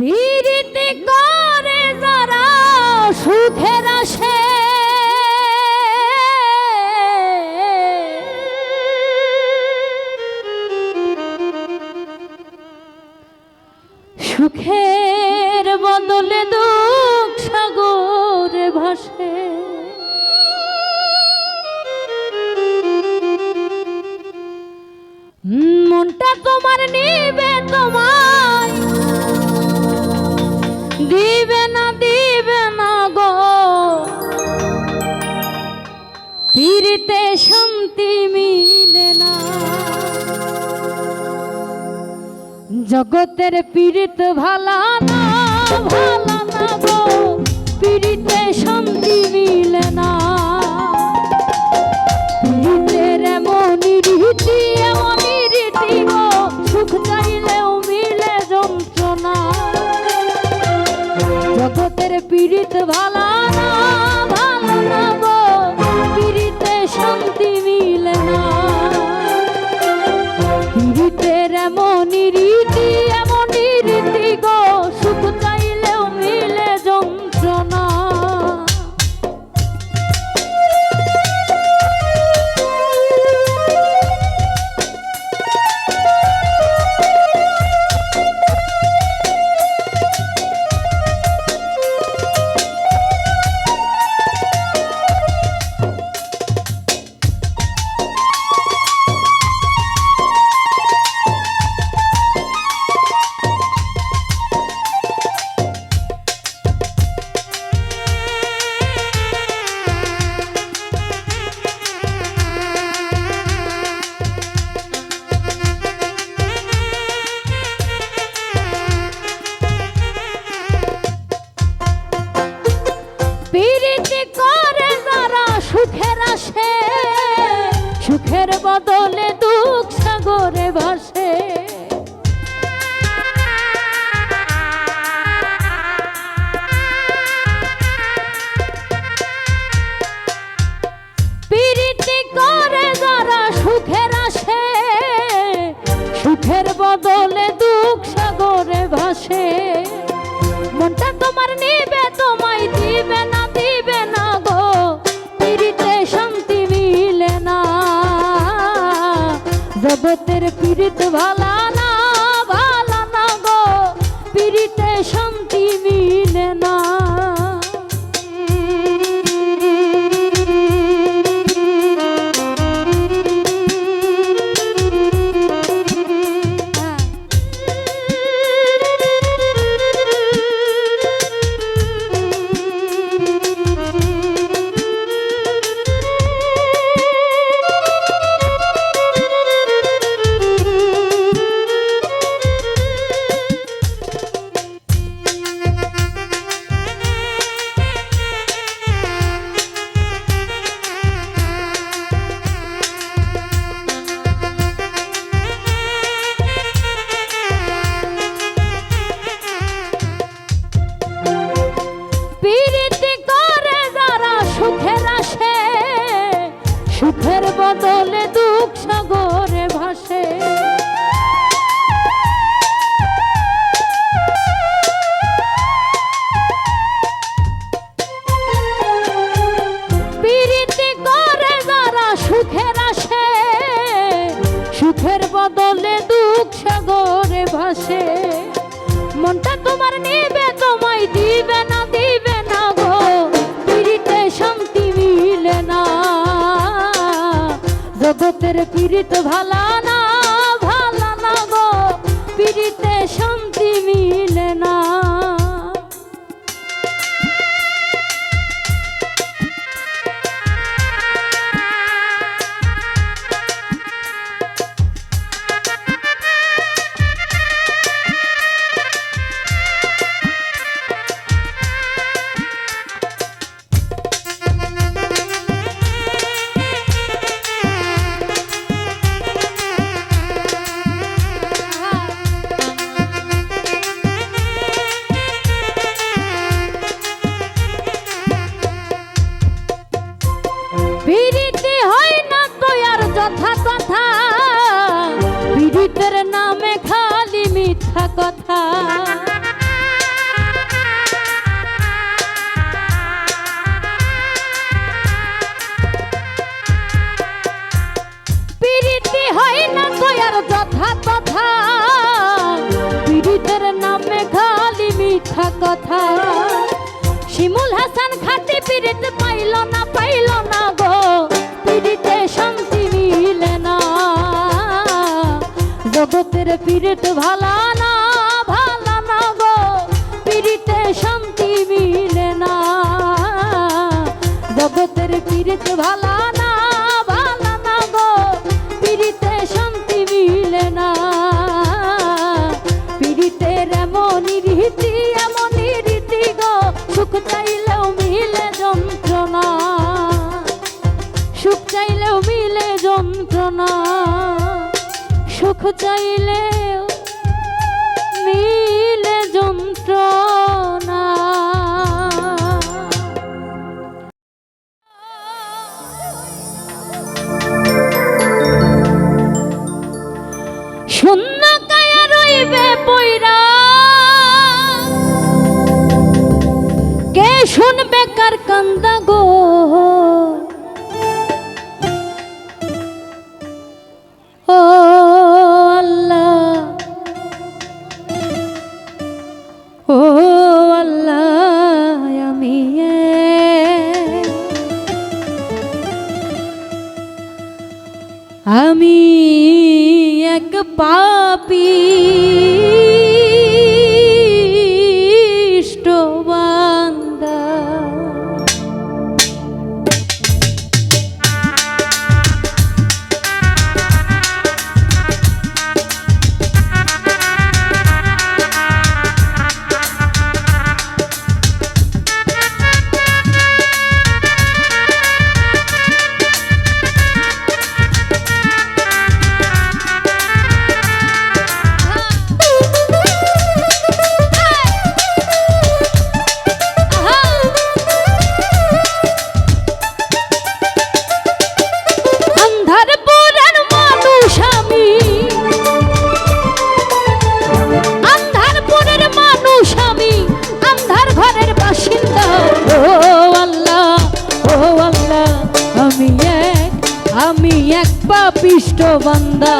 পিড়িতে করে যারা সুখের আসে জগতের পীড়িত ভালো না ভালা শান্তি মিলে না। সুখ চাইলেও পাপিষ্ট বান্দা।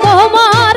তোমার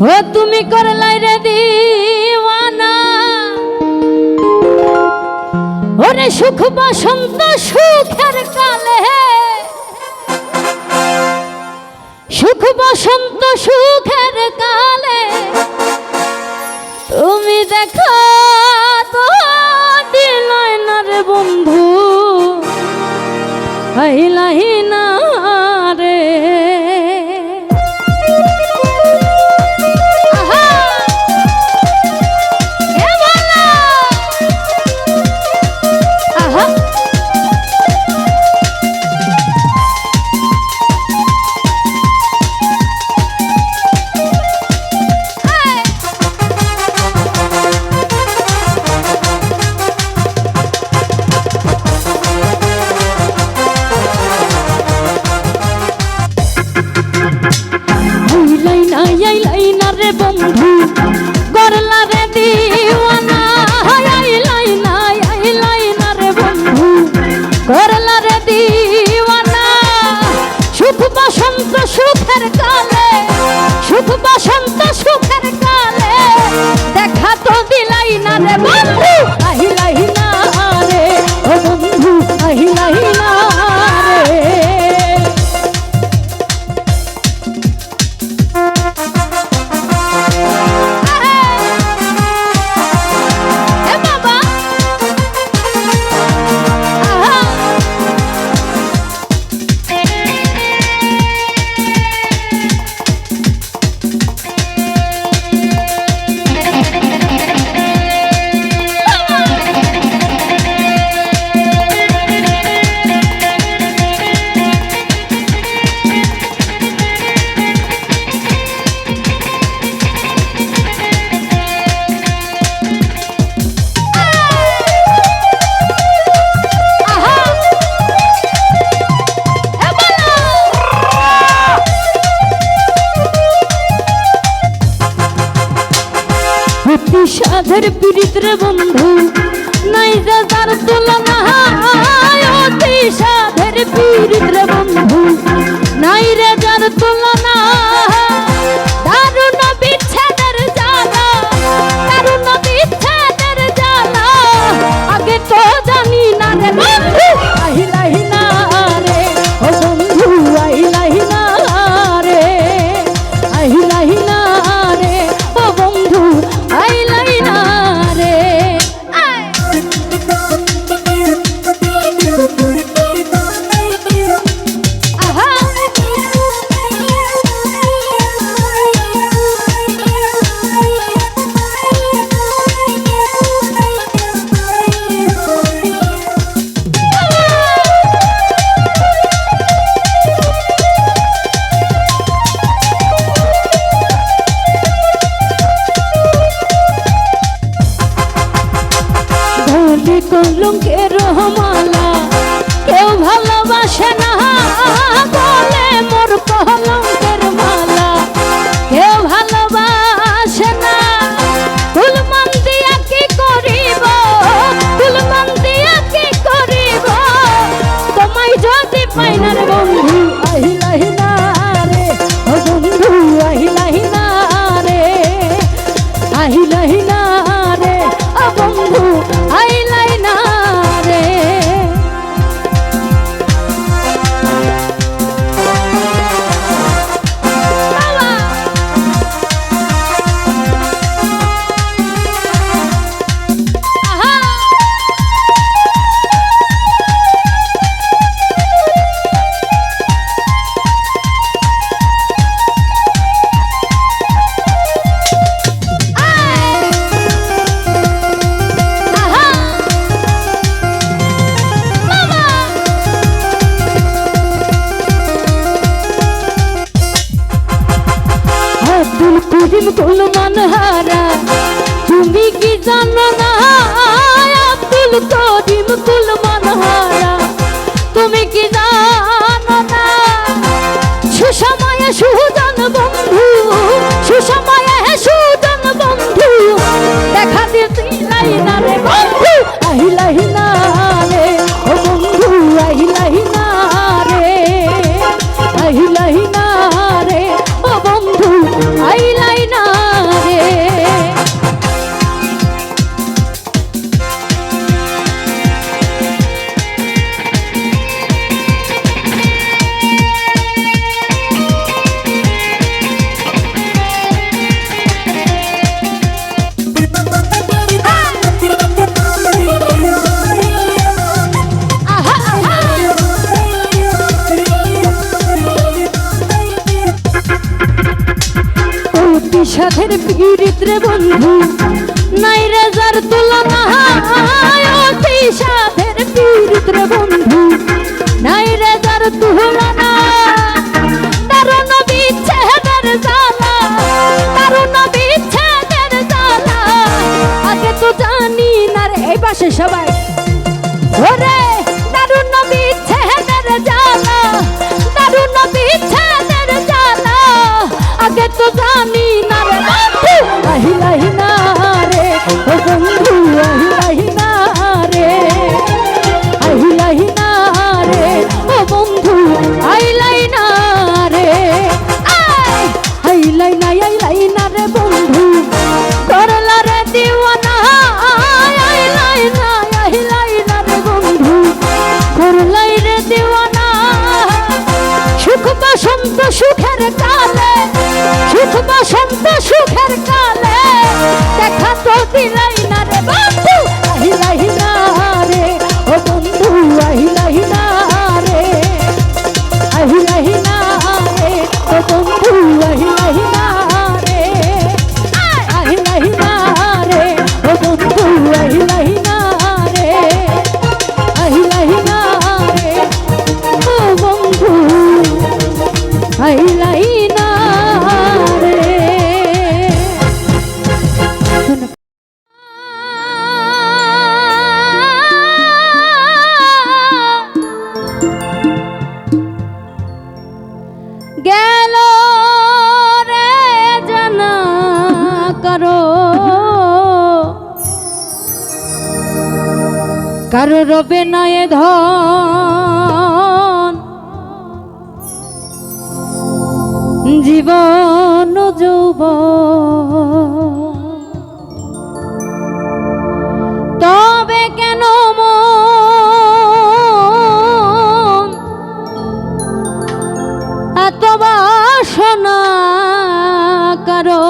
ও তুমি করলাই রে দিওয়ানা। ওরে সুখ বসন্ত, সুখের কালে। সুখ বসন্ত, সুখের কালে। তুমি দেখো তো দিলাই না রে বন্ধু। আহিলাহি না আইলাই না রে বন্ধু। శత్రువు नहीं ना বিষাদের পীড়িত বন্ধু। কালে সুখ বসন্ত সুখের কালে দেখা তো দিলাই না। রবে নয় এ ধন। জীবন যুব তবে কেন এত বাসনা কারও?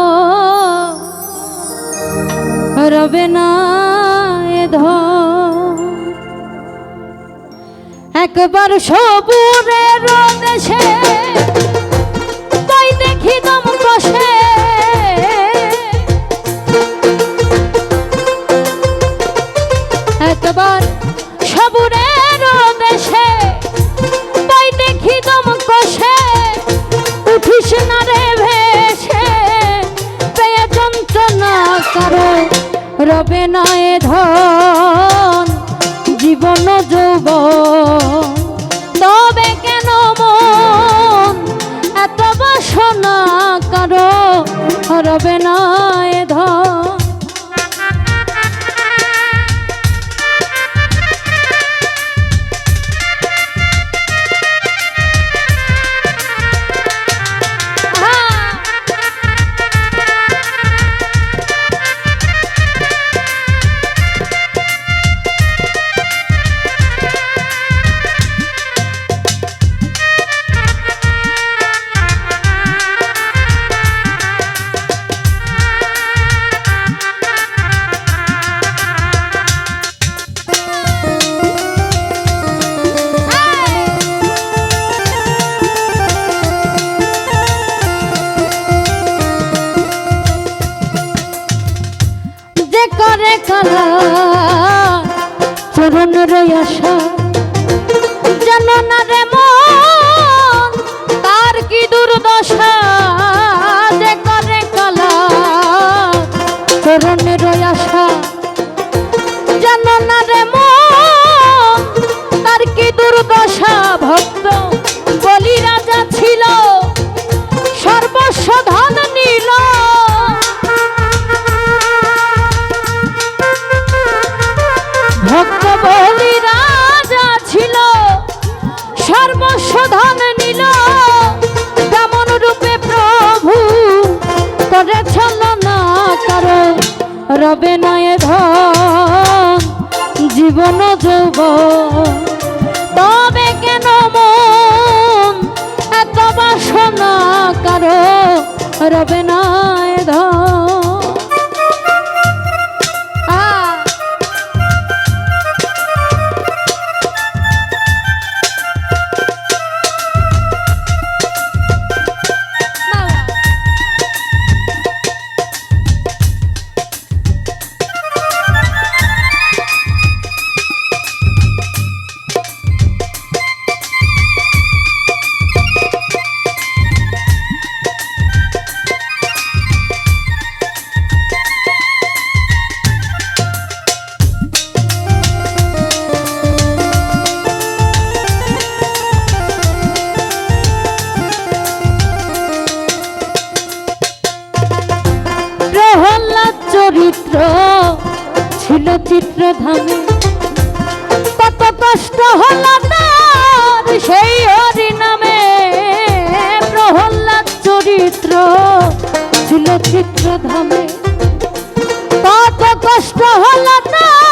রবে না একবার সবুরে দেশে তাই দেখি দম কষে। একবার সবুরে দেশে তাই দেখি দম কষে। উঠিস না রে ভেসে, পেয়ে যন্ত্রণা করে রবে নয় ধন। জীবন যৌবন হরবে না। করে চরণ রে আশা। জানো না রে রবে নয় ধন জীবন যৌব তবে কেন মন এত বাসনা কারও রবে নয় ধন? কত কষ্ট হল তার সেই হরি নামে প্রহ্লাদ চরিত্র ছিল চিত্রধামে কত কষ্ট হল তার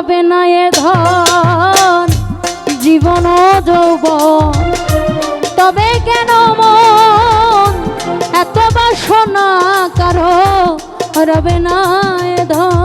রবে না এ ধন, জীবন যৌব তবে কেন মন? এত বাসনা কারও রবে না এ ধন।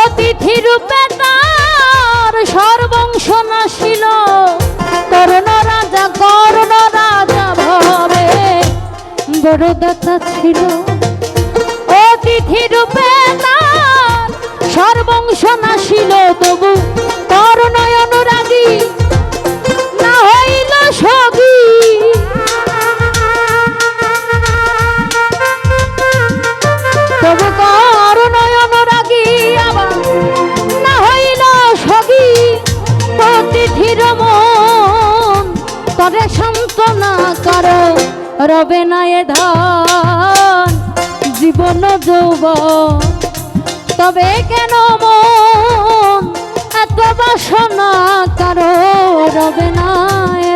অতিথি রূপে তার সর্বংশ নাশিল। করণ রাজা করণ রাজা ভবে বড়দাতা ছিল। অতিথি রূপে তার সর্বংশ নাশিল তবু রবে না এ জীবন যৌব তবে কেন মন এত বাসনা কারও রবে না এ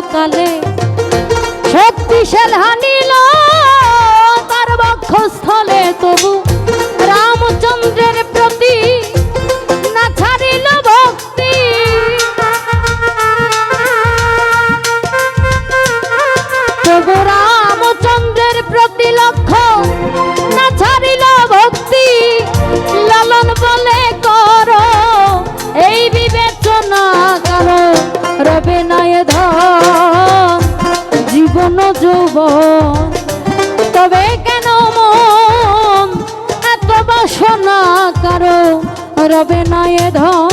সকালে। শক্তিশাল হানিলা রবে না এ ধন।